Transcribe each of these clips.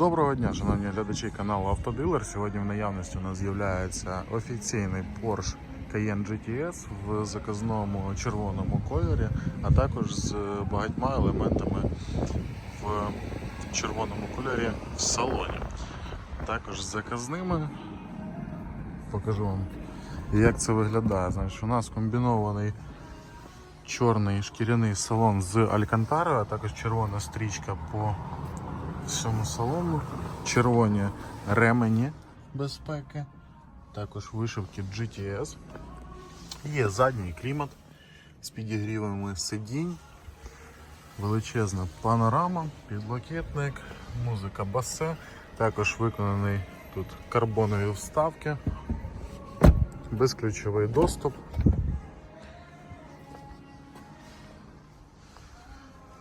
Доброго дня, шановні глядачі каналу Автодилер. Сьогодні в наявності у нас з'являється офіційний Porsche Cayenne GTS в заказному червоному кольорі, а також з багатьма елементами в червоному кольорі в салоні. Також з заказними. Покажу вам, як це виглядає. Значить, у нас комбінований чорний шкіряний салон з алькантарою, а також червона стрічка по всьому салону. Червоні ремені безпеки, також вишивки GTS. Є задній клімат з підігрівами сидінь, величезна панорама, підлокітник, музика басе, також виконаний тут карбонові вставки, безключовий доступ.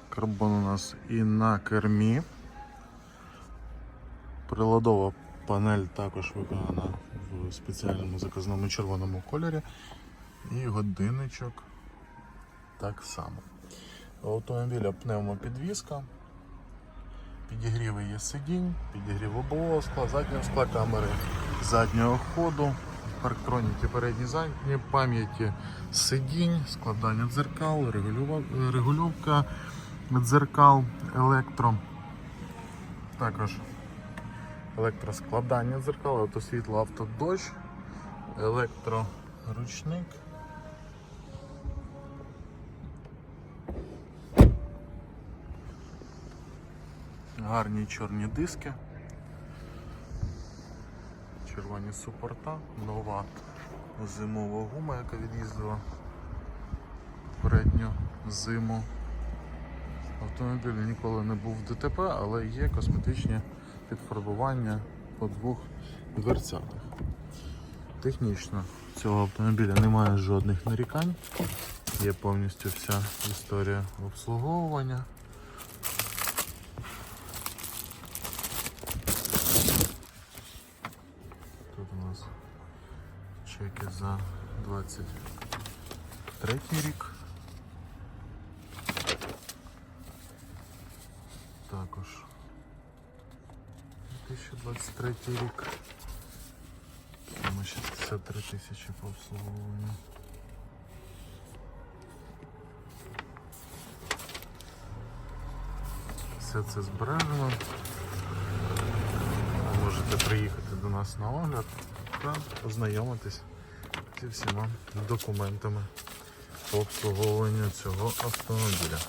Карбон у нас і на кермі. Приладова панель також виконана в спеціальному заказному червоному кольорі. І годинничок так само. У автомобіля пневмопідвізка, підігріви є сидінь, підігрів лобового скла, заднього скла камери заднього ходу, парктроніки передні задні, пам'яті сидінь, складання дзеркал, регульовка дзеркал, електро. Також електроскладання дзеркал, автосвітло, автодощ, електроручник. Гарні чорні диски, червоні супорта, нова зимова гума, яка від'їздила передню зиму. Автомобіль ніколи не був в ДТП, але є косметичні підфарбування по двох дверцятах. Технічно цього автомобіля немає жодних нарікань. Є повністю вся історія обслуговування. Тут у нас чеки за 23 рік. Також 2023 рік. Саме 63 тисячі по обслуговуванню. Все це збережено. Ви можете приїхати до нас на огляд та ознайомитись зі всіма документами по обслуговуванню цього автомобіля.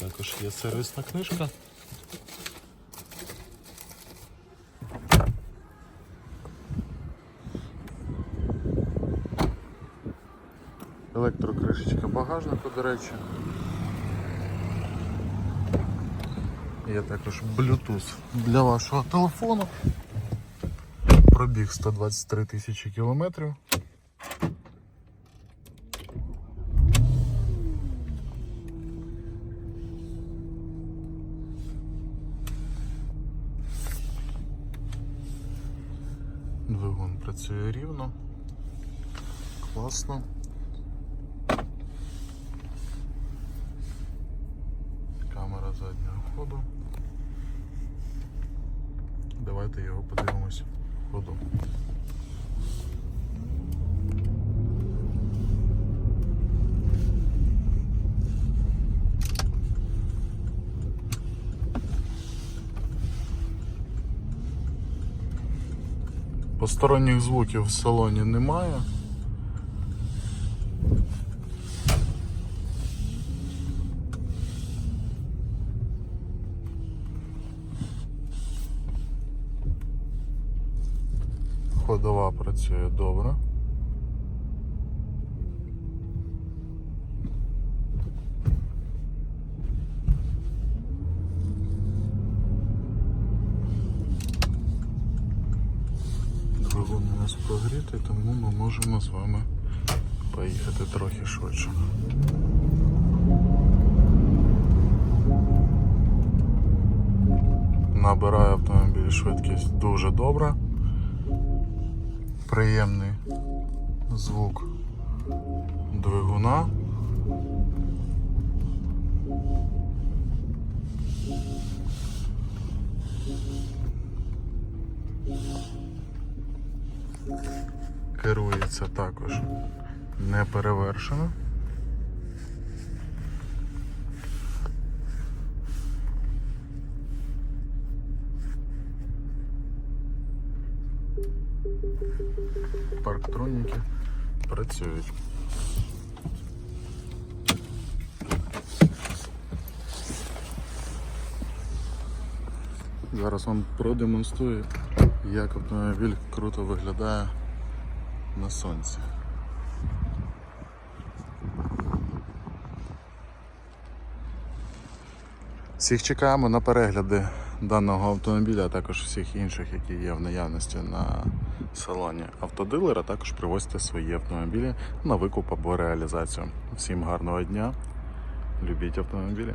Також є сервісна книжка. Електрокришечка багажника, до речі. Є також Bluetooth для вашого телефону. Пробіг 123 тисячі кілометрів. Двигун працює рівно. Класно. Камера заднього ходу. Давайте його подивимось ходу. Посторонніх звуків в салоні немає. Ходова працює добре. Двигун у нас прогрітий, тому ми можемо з вами поїхати трохи швидше. Набирає автомобіль швидкість дуже добре. Приємний звук двигуна. Керується також не перевершено. Парктроніки працюють. Зараз вам продемонструю, як автомобіль круто виглядає на сонці. Всіх чекаємо на перегляди даного автомобіля, а також всіх інших, які є в наявності на салоні автодилера. Також привозьте свої автомобілі на викуп або реалізацію. Всім гарного дня! Любіть автомобілі!